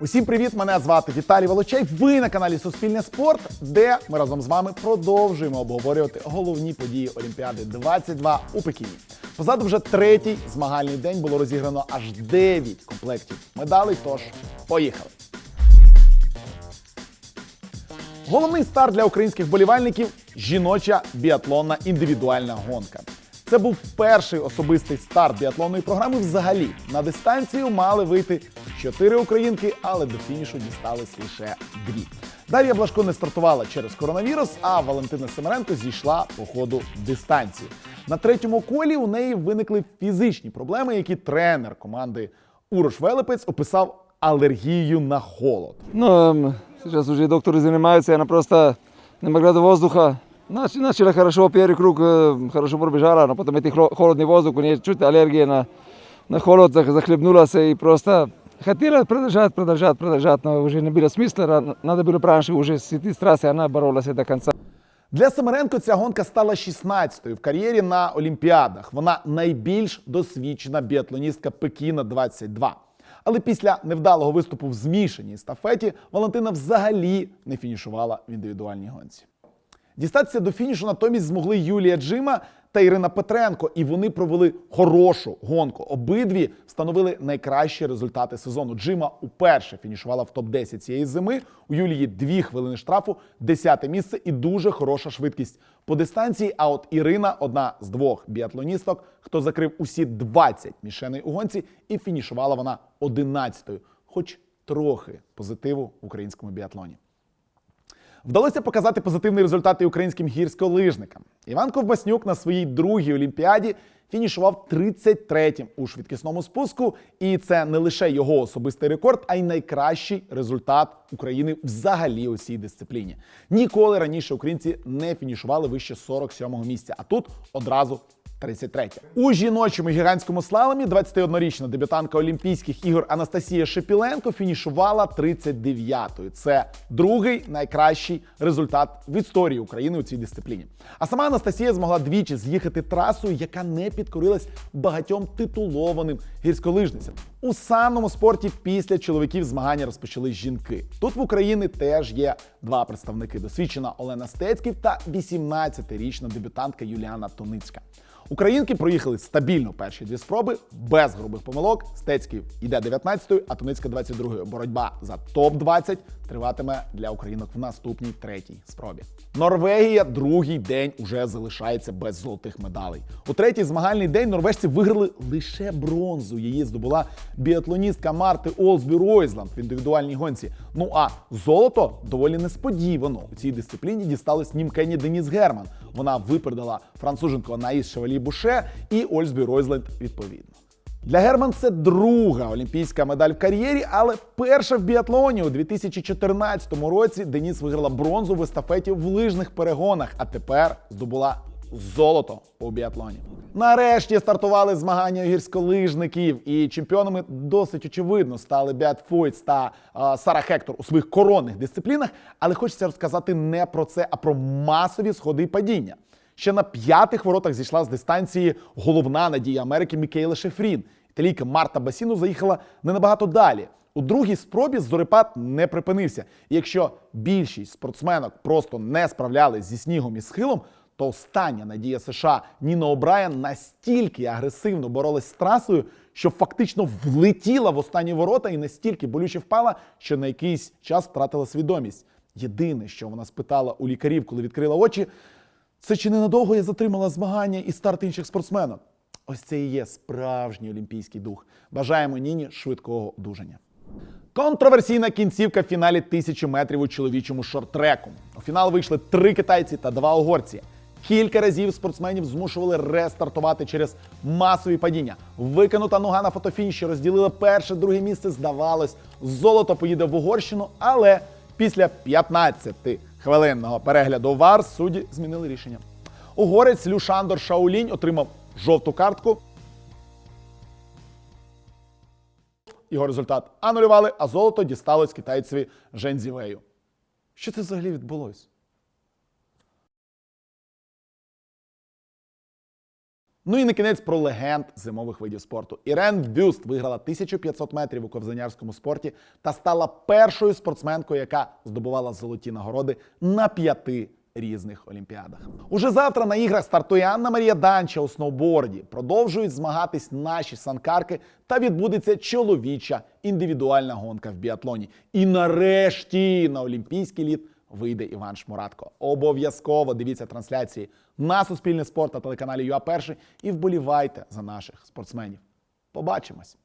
Усім привіт! Мене звати Віталій Волочей. Ви на каналі Суспільне Спорт, де ми разом з вами продовжуємо обговорювати головні події Олімпіади 22 у Пекіні. Позаду вже третій змагальний день було розіграно аж 9 комплектів медалей. Тож поїхали. Головний старт для українських болівальників жіноча біатлонна індивідуальна гонка. Це був перший особистий старт біатлонної програми. Взагалі на дистанцію мали вийти чотири українки, але до фінішу дістались лише дві. Дар'я Блашко не стартувала через коронавірус, а Валентина Семеренко зійшла по ходу дистанції. На третьому колі у неї виникли фізичні проблеми, які тренер команди Урош Велепець описав алергією на холод. Ну, эм, сейчас уже и докторы занимаются, она просто не могла до воздуха. Нач- Начала хорошо, первый круг э, хорошо пробежала, но потом этот хло- холодный воздух, у нее чуть аллергия на, на холод, зах- захлебнулась и просто хотела продолжать, продолжать, продолжать, но уже не было смысла, ра- надо было раньше уже сойти с трассы, она боролась до конца. Для Семеренко ця гонка стала 16-ю в кар'єрі на Олімпіадах. Вона найбільш досвідчена біатлоністка Пекіна 22. Але після невдалого виступу в змішаній естафеті Валентина взагалі не фінішувала в індивідуальній гонці. Дістатися до фінішу натомість змогли Юлія Джима та Ірина Петренко, і вони провели хорошу гонку. Обидві встановили найкращі результати сезону. Джима уперше фінішувала в топ-10 цієї зими. У Юлії дві хвилини штрафу, десяте місце і дуже хороша швидкість по дистанції. А от Ірина одна з двох біатлоністок, хто закрив усі 20 мішеней у гонці, і фінішувала вона 11-ю. Хоч трохи позитиву в українському біатлоні. Вдалося показати позитивний результат і українським гірськолижникам. Іван Ковбаснюк на своїй другій олімпіаді фінішував 33-м у швидкісному спуску, і це не лише його особистий рекорд, а й найкращий результат України взагалі у цій дисципліні. Ніколи раніше українці не фінішували вище 47-го місця, а тут одразу 33. У жіночому гігантському слаломі 21-річна дебютантка Олімпійських ігор Анастасія Шепіленко фінішувала 39-ю. Це другий найкращий результат в історії України у цій дисципліні. А сама Анастасія змогла двічі з'їхати трасою, яка не підкорилась багатьом титулованим гірськолижницям. У санному спорті після чоловіків змагання розпочали жінки. Тут в Україні теж є два представники: досвідчена Олена Стецьків та 18-річна дебютантка Юліана Тоницька. Українки проїхали стабільно перші дві спроби, без грубих помилок. Стецький йде 19-ю, а Тоницька 22-ю. Боротьба за топ-20 триватиме для українок в наступній третій спробі. Норвегія другий день уже залишається без золотих медалей. У третій змагальний день норвежці виграли лише бронзу. Її здобула біатлоністка Марти Олсбі Ройзланд в індивідуальній гонці. Ну а золото доволі несподівано у цій дисципліні дісталось німкені Деніс Герман. Вона випередила француженку Анаїс Шевалі Буше і Ольсбі Ройзленд відповідно. Для Герман це друга олімпійська медаль в кар'єрі, але перша в біатлоні у 2014 році Деніс виграла бронзу в естафеті в лижних перегонах, а тепер здобула золото у біатлоні. Нарешті стартували змагання гірськолижників, і чемпіонами досить очевидно стали Беат Фойц та е, Сара Хектор у своїх коронних дисциплінах. Але хочеться розказати не про це, а про масові сходи і падіння. Ще на п'ятих воротах зійшла з дистанції головна надія Америки Мікейла Шефрін. Італійка Марта Басіну заїхала не набагато далі. У другій спробі зорепад не припинився. І якщо більшість спортсменок просто не справлялись зі снігом і схилом, то остання надія США Ніна О'Брайен настільки агресивно боролась з трасою, що фактично влетіла в останні ворота і настільки болюче впала, що на якийсь час втратила свідомість. Єдине, що вона спитала у лікарів, коли відкрила очі, це чи ненадовго я затримала змагання і старт інших спортсменок? Ось це і є справжній олімпійський дух. Бажаємо Ніні швидкого одужання. Контроверсійна кінцівка в фіналі тисячі метрів у чоловічому шорт-треку. У фінал вийшли три китайці та два угорці. Кілька разів спортсменів змушували рестартувати через масові падіння. Викинута нога на фотофініші розділила перше, друге місце. Здавалось, золото поїде в Угорщину, але після 15 хвилинного перегляду ВАР судді змінили рішення. Угорець Люшандор Шаулінь отримав жовту картку. Його результат анулювали, а золото дісталось китайцеві Жензівею. Що це взагалі відбулося? Ну і на кінець про легенд зимових видів спорту. Ірен Бюст виграла 1500 метрів у ковзанярському спорті та стала першою спортсменкою, яка здобувала золоті нагороди на п'яти різних олімпіадах. Уже завтра на іграх стартує Анна Марія Данча у сноуборді. Продовжують змагатись наші санкарки та відбудеться чоловіча індивідуальна гонка в біатлоні. І нарешті на олімпійський лід вийде Іван Шмуратко. Обов'язково дивіться трансляції на Суспільне спорт та телеканалі ЮА Перший і вболівайте за наших спортсменів. Побачимось!